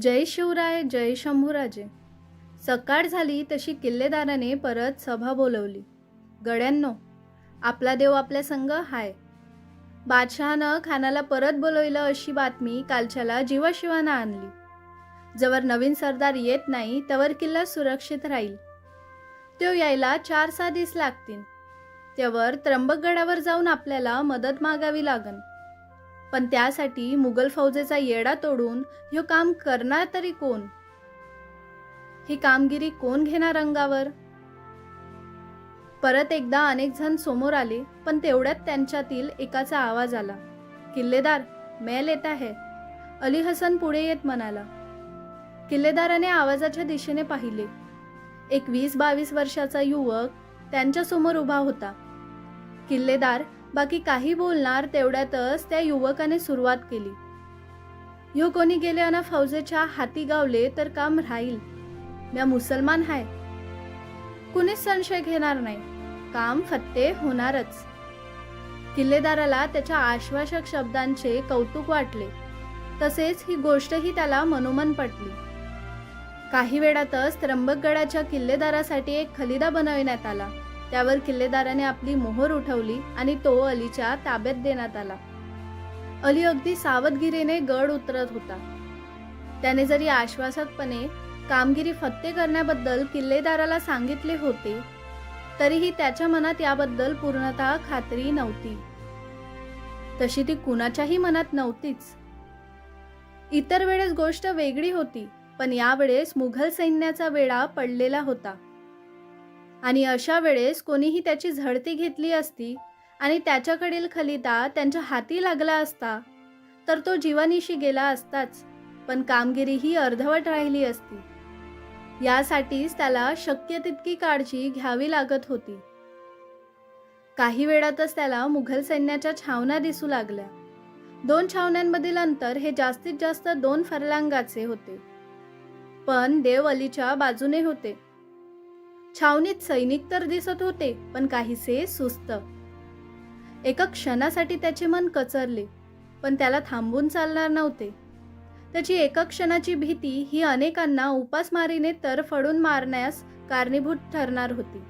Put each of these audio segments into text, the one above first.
जय शिवराय जय शंभूराजे. सकाळ झाली तशी किल्लेदाराने परत सभा बोलवली. गड्यांनो आपला देव आपल्या संग हाय. बादशहानं खानाला परत बोलविलं अशी बातमी कालच्याला जीवाशिवानं आणली. जवर नवीन सरदार येत नाही तवर किल्ला सुरक्षित राहील. तो यायला चार सहा दिस लागतील. त्यावर त्र्यंबकगडावर जाऊन आपल्याला मदत मागावी लागन. पण त्यासाठी मुघल फौजेचा येडा तोडून ह्यो काम करणार तरी कोण? ही कामगिरी कोण घेणार अंगावर? परत एकदा अनेक जण समोर आले पण तेवढ्यात त्यांच्यातील एकाचा आवाज आला. किल्लेदार मेल येत आहे. अली हसन पुढे येत म्हणाला. किल्लेदाराने आवाजाच्या दिशेने पाहिले. एक वीस बावीस वर्षाचा युवक त्यांच्यासमोर उभा होता. किल्लेदार बाकी काही बोलणार तेवढ्यातच त्या युवकाने सुरुवात केली. यो कोणी गेले अन फौजेच्या हाती गावले तर काम राहील. म्या मुसलमान हाय. कुणीच संशय घेणार नाही. काम फत्ते होणारच. किल्लेदाराला त्याच्या आश्वासक शब्दांचे कौतुक वाटले. तसेच ही गोष्टही त्याला मनोमन पटली. काही वेळातच त्र्यंबकगडाच्या किल्लेदारासाठी एक खलिदा बनविण्यात आला. त्यावर किल्लेदाराने आपली मोहर उठवली आणि तो अलीच्या ताब्यात देण्यात आला. अली अगदी सावधगिरीने गड उतरत होता. त्याने जरी आश्वासकपणे कामगिरी फत्ते करण्याबद्दल किल्लेदाराला सांगितले होते तरीही त्याच्या मनात याबद्दल पूर्णतः खात्री नव्हती. तशी ती कुणाच्याही मनात नव्हतीच. इतर वेळेस गोष्ट वेगळी होती पण यावेळेस मुघल सैन्याचा वेळा पडलेला होता. आणि अशा वेळेस कोणीही त्याची झडती घेतली असती आणि त्याच्याकडील खलिता त्यांच्या हाती लागला असता तर तो जीवनीशी गेला असताच पण कामगिरी ही अर्धवट राहिली असती. यासाठीच त्याला शक्य तितकी काळजी घ्यावी लागत होती. काही वेळातच त्याला मुघल सैन्याच्या छावण्या दिसू लागल्या. दोन छावण्यांमधील अंतर हे जास्तीत जास्त दोन फरलांगाचे होते. पण देव अलीच्या बाजूने होते. छावणीत सैनिक तर दिसत होते पण काहीसे सुस्त. एका क्षणासाठी त्याचे मन कचरले पण त्याला थांबून चालणार नव्हते. त्याची एका क्षणाची भीती ही अनेकांना उपासमारीने तरफडून मारण्यास कारणीभूत ठरणार होती.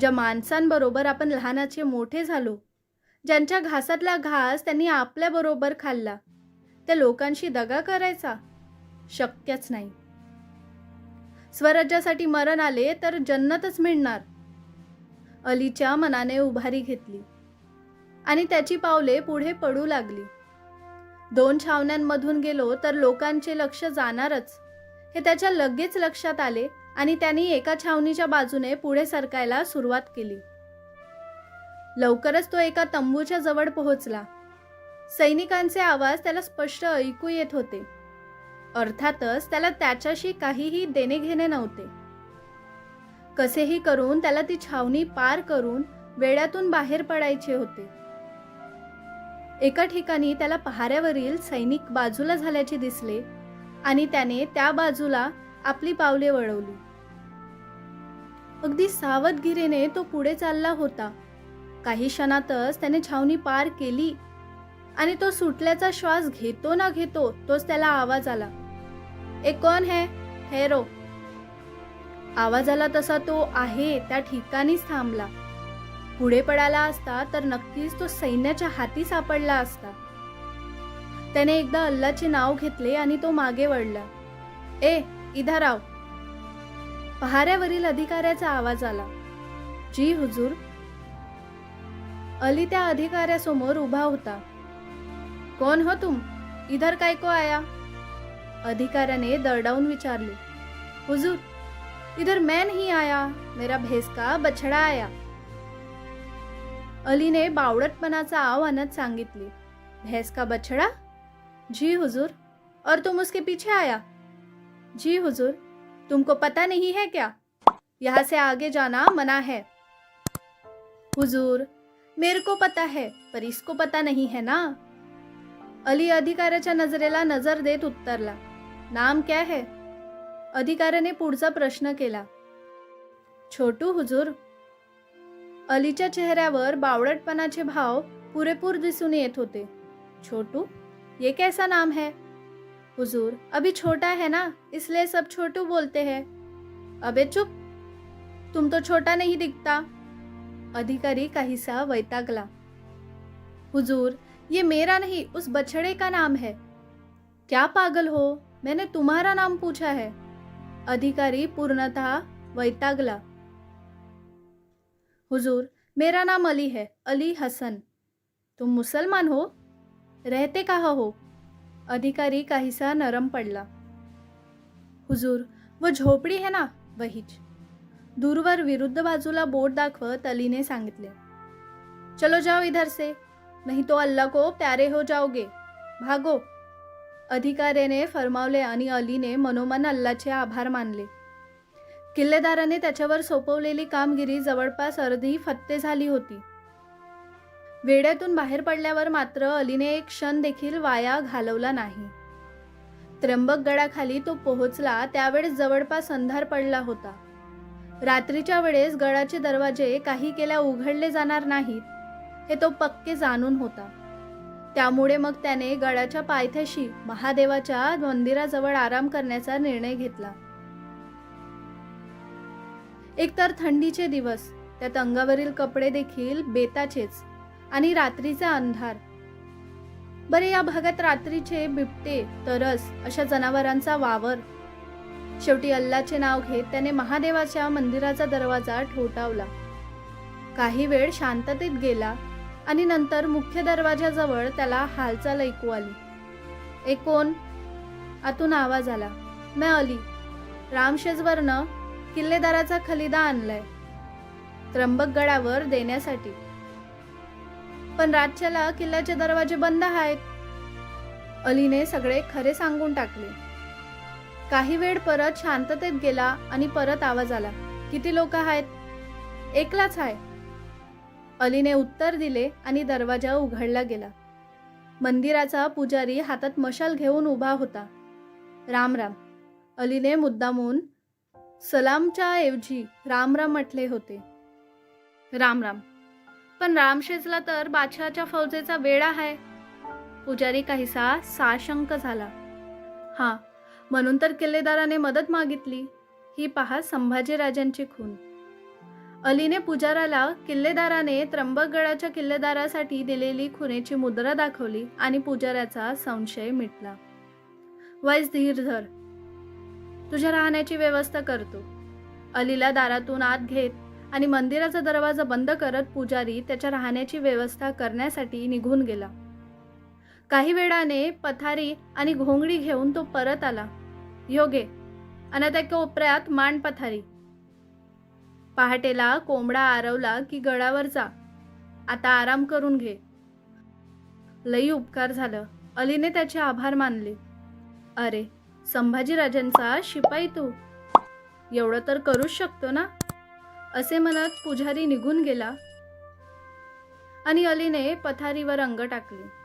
ज्या माणसांबरोबर आपण लहानाचे मोठे झालो ज्यांच्या घासातला घास त्यांनी आपल्याबरोबर खाल्ला त्या लोकांशी दगा करायचा शक्यच नाही. स्वराज्यासाठी मरण आले तर जन्नतच मिळणार. अलीच्या मनाने उभारी घेतली. आणि त्याची पावले पुढे पडू लागली. दोन छावण्यांमधून गेलो तर लोकांचे लक्ष जाणारच. हे त्याच्या लगेच लक्षात आले आणि त्यांनी एका छावणीच्या बाजूने पुढे सरकायला सुरुवात केली. लवकरच तो एका तंबूच्या जवळ पोहोचला. सैनिकांचे आवाज त्याला स्पष्ट ऐकू येत होते. अर्थातच त्याला त्याच्याशी काहीही देणे घेणे नव्हते. कसेही करून त्याला ती छावणी पार करून वेड्यातून बाहेर पडायचे होते. एका ठिकाणी त्याला पहाऱ्यावरील सैनिक बाजूला झाल्याचे दिसले आणि त्याने त्या बाजूला आपली पावले वळवली. अगदी सावधगिरीने तो पुढे चालला होता. काही क्षणातच त्याने छावणी पार केली आणि तो सुटल्याचा श्वास घेतो ना घेतो तोच त्याला आवाज आला. ए कोण है? हेरो आवाज आला तसा तो आहे त्या ठिकाणीच थांबला. पुढे पडाला असता तर नक्कीच तो सैन्याच्या हाती सापडला असता. त्याने एकदा अल्लाचे नाव घेतले आणि तो मागे वळला. ए इधर आव. पहाऱ्यावरील अधिकाऱ्याचा आवाज आला. जी हुजूर. अली त्या अधिकाऱ्यासमोर उभा होता. कोण हो तुम? इधर काय को आया? अधिकाऱ्याने दरडावून विचारले हुजूर इधर मैं नहीं आया मेरा भैंस का बछड़ा आया. अलीने बावडटपणाचा आव्हानात सांगितले भैंस का बछड़ा? जी हुजूर और तुम उसके पीछे आया? जी हुजूर तुमको पता नहीं है क्या? यहाँ से आगे जाना मना है। हुजूर मेरे को पता है पर इसको पता नहीं है ना? अली अधिकाऱ्याच्या नजरेला नजर देत उत्तरला नाम क्या है? अधिकाऱ्याने पुढचा प्रश्न केला. छोटू हुजूर अलीच्या चेहऱ्यावर बावळटपणाचे भाव पुरेपूर दिसून येत होते. छोटू ये कैसा नाम है? हुजूर अभी छोटा है ना? इसलिए सब छोटू बोलते हैं. अबे चुप तुम तो छोटा नहीं दिखता. अधिकारी काहीसा वैतागला. हुजूर ये मेरा नहीं उस बछड़े का नाम है. क्या पागल हो? मैंने तुम्हारा नाम पूछा है। अधिकारी पूर्णतः वैतागला। हुजूर मेरा नाम अली है अली हसन। तुम मुसलमान हो? रहते कहाँ हो? अधिकारी काहीसा नरम पडला। हुजूर वो झोपडी है ना वहीच। दूरवर विरुद्ध बाजूला बोट दाखवत अलीने सांगितले। चलो जाओ इधर से नहीं तो अल्लाह को प्यारे हो जाओगे। भागो। अधिकाऱ्याने फरमावले आणि अलीने मनोमन अल्लाचे आभार मानले. किल्लेदाराने त्याच्यावर सोपवलेली कामगिरी जवळपास अर्धी फत्ते झाली होती. वेड्यातून बाहेर पडल्यावर मात्र अलीने एक क्षण देखील वाया घालवला नाही. त्र्यंबक गडाखाली तो पोहोचला त्यावेळेस जवळपास अंधार पडला होता. रात्रीच्या वेळेस गडाचे दरवाजे काही केल्या उघडले जाणार नाहीत हे तो पक्के जाणून होता. त्यामुळे मग त्याने गडाच्या पायथ्याशी महादेवाच्या मंदिराजवळ आराम करण्याचा निर्णय घेतला. एकतर थंडीचे दिवस त्यात अंगावरील कपडे देखील बेताचेच आणि रात्रीचा अंधार. बरे या भागात रात्रीचे बिबटे तरस अशा जनावरांचा वावर. शेवटी अल्लाचे नाव घेत त्याने महादेवाच्या मंदिराचा दरवाजा ठोठावला. काही वेळ शांततेत गेला. आणि नंतर मुख्य दरवाजाजवळ त्याला हालचाल ऐकू आली. ए कोण? आतून आवाज आला. मैं अली. रामशेजवरनं किल्लेदाराचा खलिदा आणलाय. त्र्यंबकगडावर देण्यासाठी. पण रातच्याला किल्ल्याचे दरवाजे बंद आहेत. अलीने सगळे खरे सांगून टाकले. काही वेळ परत शांततेत गेला आणि परत आवाज आला. किती लोक आहेत? एकलाच आहे. अलीने उत्तर दिले आणि दरवाजा उघडला गेला. मंदिराचा पुजारी हातात मशाल घेऊन उभा होता. राम राम. अलीने मुद्दामून सलामच्या ऐवजी राम राम म्हटले होते. राम राम. पण रामशेजला तर बादशहाच्या फौजेचा वेळा आहे. पुजारी काहीसा साशंक झाला. हा म्हणून तर किल्लेदाराने मदत मागितली. ही पहा संभाजीराजांची खून. अलीने पुजाराला किल्लेदाराने त्र्यंबकगडाच्या किल्लेदारासाठी दिलेली खुनेची मुद्रा दाखवली आणि पुजाऱ्याचा संशय मिटला. वैस धीर धर तुझ्या राहण्याची व्यवस्था करतो अलीला दारातून आत घेत आणि मंदिराचा दरवाजा बंद करत पुजारी त्याच्या राहण्याची व्यवस्था करण्यासाठी निघून गेला. काही वेळाने पथारी आणि घोंगडी घेऊन तो परत आला. योगे आणि त्या कोपऱ्यात मान पथारी. पहाटेला कोंबडा आरवला की गडावर जा. आता आराम करून घे. लई उपकार झालं. अलीने त्याचे आभार मानले. अरे संभाजीराजांचा शिपाई तू. एवढं तर करूच शकतो ना? असे म्हणत पुजारी निघून गेला. आणि अलीने पथारीवर अंग टाकले.